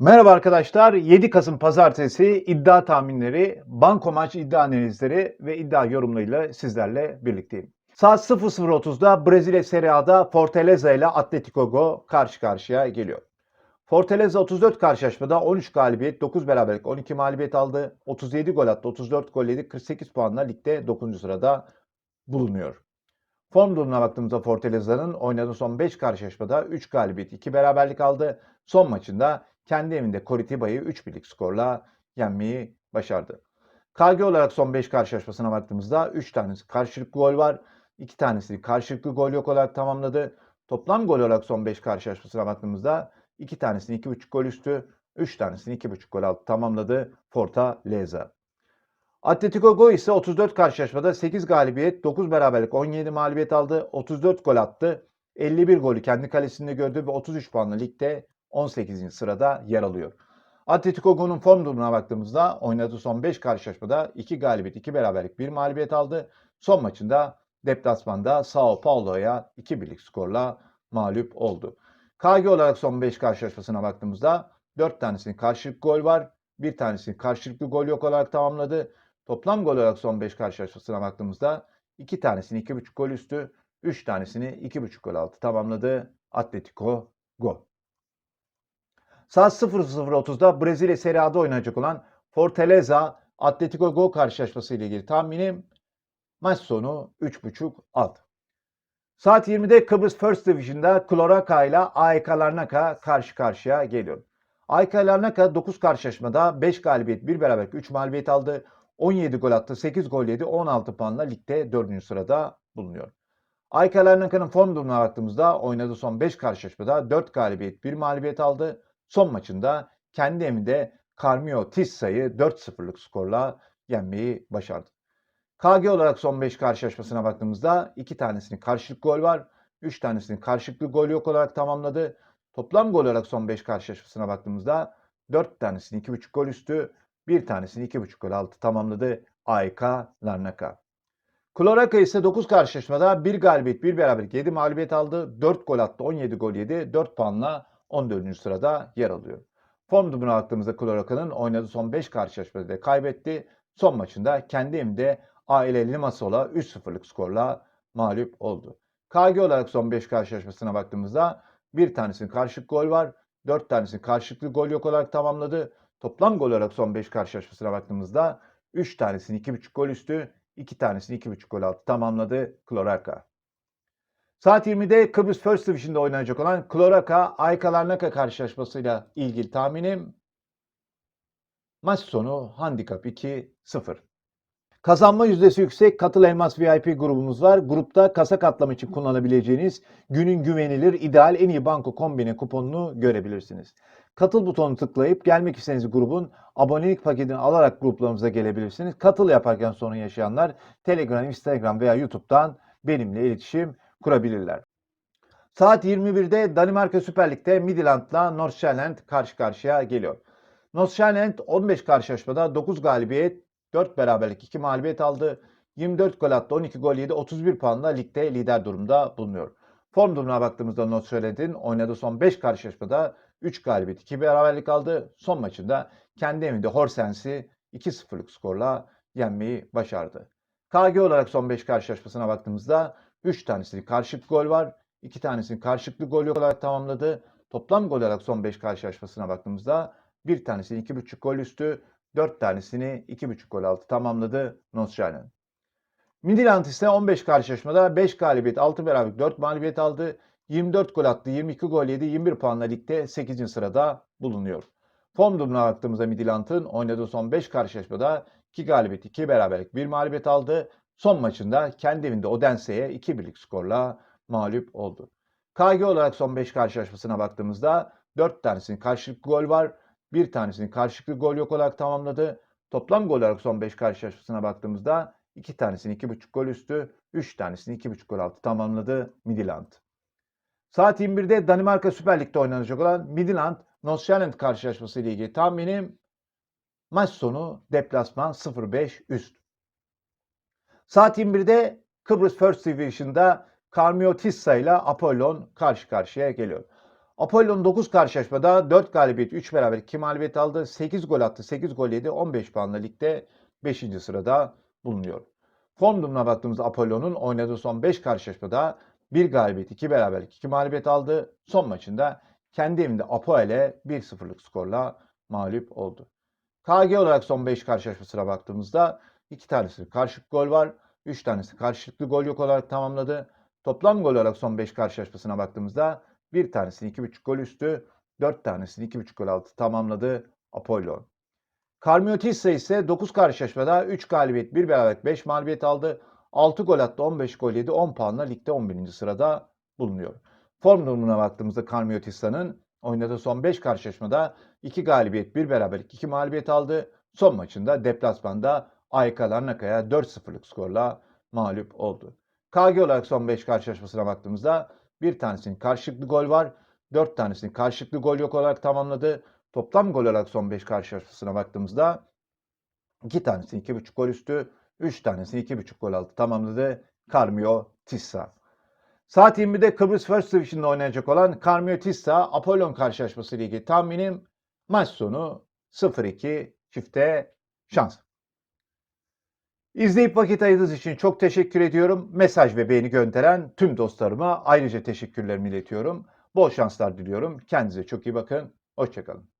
Merhaba arkadaşlar. 7 Kasım Pazartesi iddia tahminleri, banko maç iddia analizleri ve iddia yorumlarıyla sizlerle birlikteyim. Saat 00.30'da Brezilya Serie A'da Fortaleza ile Atletico Go karşı karşıya geliyor. Fortaleza 34 karşılaşmada 13 galibiyet, 9 beraberlik, 12 mağlubiyet aldı. 37 gol attı, 34 gol yedi, 48 puanla ligde 9. sırada bulunuyor. Form durumuna baktığımızda Fortaleza'nın oynadığı son 5 karşılaşmada 3 galibiyet, 2 beraberlik aldı. Son maçında kendi evinde Coritiba'yı 3 birlik skorla yenmeyi başardı. KG olarak son 5 karşılaşmasına baktığımızda 3 tanesi karşılıklı gol var. 2 tanesi karşılıklı gol yok olarak tamamladı. Toplam gol olarak son 5 karşılaşmasına baktığımızda 2 tanesini 2.5 gol üstü, 3 tanesini 2.5 gol altı tamamladı Fortaleza. Atletico Go ise 34 karşılaşmada 8 galibiyet, 9 beraberlik, 17 mağlubiyet aldı. 34 gol attı. 51 golü kendi kalesinde gördü ve 33 puanlı ligde 18. sırada yer alıyor. Atletico Go'nun form durumuna baktığımızda oynadığı son 5 karşılaşmada 2 galibiyet, 2 beraberlik, 1 mağlubiyet aldı. Son maçında deplasmanda Sao Paulo'ya 2 birlik skorla mağlup oldu. KG olarak son 5 karşılaşmasına baktığımızda 4 tanesinin karşılıklı gol var. Bir tanesinin karşılıklı gol yok olarak tamamladı. Toplam gol olarak son 5 karşılaşmasına baktığımızda 2 tanesini 2.5 gol üstü, 3 tanesini 2.5 gol altı tamamladı Atletico Go. Saat 00.30'da Brezilya Serie A'da oynanacak olan Fortaleza Atletico Go karşılaşması ile ilgili tahminim maç sonu 3.5 alt. Saat 20'de Kıbrıs First Division'da Kloraka ile AEK Larnaca karşı karşıya geliyor. AEK Larnaca 9 karşılaşmada 5 galibiyet, 1 beraberlik, 3 mağlubiyet aldı. 17 gol attı, 8 gol yedi, 16 puanla ligde 4. sırada bulunuyor. AEK Larnaca'nın form durumuna baktığımızda oynadığı son 5 karşılaşmada 4 galibiyet, 1 mağlubiyet aldı. Son maçında kendi evinde Carmio Tissa'yı 4-0'lık skorla yenmeyi başardı. KG olarak son 5 karşılaşmasına baktığımızda 2 tanesinin karşılıklı gol var. 3 tanesinin karşılıklı gol yok olarak tamamladı. Toplam gol olarak son 5 karşılaşmasına baktığımızda 4 tanesini 2.5 gol üstü, 1 tanesini 2.5 gol altı tamamladı AEK Larnaca. Kloraka ise 9 karşılaşmada 1 galibiyet, 1 beraberlik, 7 mağlubiyet aldı. 4 gol attı, 17 gol yedi. 4 puanla 14. sırada yer alıyor. Form durumuna baktığımızda Kloraka'nın oynadığı son 5 karşılaşmada da kaybetti. Son maçında kendi evinde AL Limassol'a 3-0'lık skorla mağlup oldu. KG olarak son 5 karşılaşmasına baktığımızda bir tanesinin karşılık gol var. 4 tanesinin karşılıklı gol yok olarak tamamladı. Toplam gol olarak son 5 karşılaşmasına baktığımızda 3 tanesini 2.5 gol üstü, 2 tanesini 2.5 gol altı tamamladı Kloraka. Saat 20'de Kıbrıs First Division'da oynanacak olan Kloraka Ayka Larnaka karşılaşmasıyla ilgili tahminim maç sonu handikap 2-0. Kazanma yüzdesi yüksek Katıl Elmas VIP grubumuz var. Grupta kasa katlama için kullanabileceğiniz günün güvenilir ideal en iyi banko kombine kuponunu görebilirsiniz. Katıl butonunu tıklayıp gelmek istediğiniz grubun abonelik paketini alarak gruplarımıza gelebilirsiniz. Katıl yaparken sorun yaşayanlar Telegram, Instagram veya YouTube'dan benimle iletişim kurabilirler. Saat 21'de Danimarka Süper Lig'de Midtjylland'la Nordsjælland karşı karşıya geliyor. Nordsjælland 15 karşılaşmada 9 galibiyet, 4 beraberlik, 2 mağlubiyet aldı. 24 gol attı, 12 gol yedi, 31 puanla ligde lider durumda bulunuyor. Form durumuna baktığımızda Nordsjælland'in oynadığı son 5 karşılaşmada 3 galibiyet, 2 beraberlik aldı. Son maçında kendi evinde Horsens'i 2-0'lık skorla yenmeyi başardı. KG olarak son 5 karşılaşmasına baktığımızda 3 tanesinin karşılıklı gol var. 2 tanesinin karşılıklı gol olarak tamamladı. Toplam gol olarak son 5 karşılaşmasına baktığımızda bir tanesini 2.5 gol üstü, 4 tanesini 2.5 gol altı tamamladı Nordsjælland. Midtjylland ise 15 karşılaşmada 5 galibiyet, 6 beraberlik, 4 mağlubiyet aldı. 24 gol attı, 22 gol yedi, 21 puanla ligde 8. sırada bulunuyor. Form durumuna baktığımızda Midtjylland'ın oynadığı son 5 karşılaşmada 2 galibiyet, 2 beraberlik, 1 mağlubiyet aldı. Son maçında kendi evinde Odense'ye 2 birlik skorla mağlup oldu. KG olarak son 5 karşılaşmasına baktığımızda 4 tanesinin karşılıklı gol var. Bir tanesinin karşılıklı gol yok olarak tamamladı. Toplam gol olarak son 5 karşılaşmasına baktığımızda 2 tanesini 2.5 gol üstü, 3 tanesini 2.5 gol altı tamamladı Midtjylland. Saat 21'de Danimarka Süper Lig'de oynanacak olan Midtjylland Nordsjælland karşılaşması ile ilgili tahminim maç sonu deplasman 0-5 üst. Saat 21'de Kıbrıs First Division'da Carmio Tissa ile Apollon karşı karşıya geliyor. Apollon 9 karşılaşmada 4 galibiyet, 3 beraber 2 mağlubiyet aldı. 8 gol attı, 8 gol yedi. 15 puanla ligde 5. sırada bulunuyor. Form durumuna baktığımızda Apollon'un oynadığı son 5 karşılaşmada 1 galibiyet, 2 beraberlik, 2 mağlubiyet aldı. Son maçında kendi evinde Apo ile 1-0'lık skorla mağlup oldu. KG olarak son 5 karşılaşmasına baktığımızda 2 tanesi karşılıklı gol var. 3 tanesi karşılıklı gol yok olarak tamamladı. Toplam gol olarak son 5 karşılaşmasına baktığımızda bir tanesini 2.5 gol üstü, 4 tanesini 2.5 gol altı tamamladı Apollon. Karmiotissa ise 9 karşılaşmada 3 galibiyet, 1 beraberlik, 5 mağlubiyet aldı. 6 gol attı, 15 gol yedi, 10 puanla ligde 11. sırada bulunuyor. Form durumuna baktığımızda Karmiotissa'nın oynadığı son 5 karşılaşmada 2 galibiyet, 1 beraberlik, 2 mağlubiyet aldı. Son maçında deplasmanda AYK Larnaka'ya 4-0'lık skorla mağlup oldu. KG olarak son 5 karşılaşmasına baktığımızda bir tanesinin karşılıklı gol var. 4 tanesinin karşılıklı gol yok olarak tamamladı. Toplam gol olarak son 5 karşılaşmasına baktığımızda 2 tanesini 2.5 gol üstü, 3 tanesini 2.5 gol altı tamamladı. Karmio Tissa. Saat 20'de Kıbrıs First Division'da oynayacak olan Karmio Tissa Apollon karşılaşması ile ilgili tahminim maç sonu 0-2 çifte şans. İzleyip vakit ayırdığınız için çok teşekkür ediyorum. Mesaj ve beğeni gönderen tüm dostlarıma ayrıca teşekkürlerimi iletiyorum. Bol şanslar diliyorum. Kendinize çok iyi bakın. Hoşçakalın.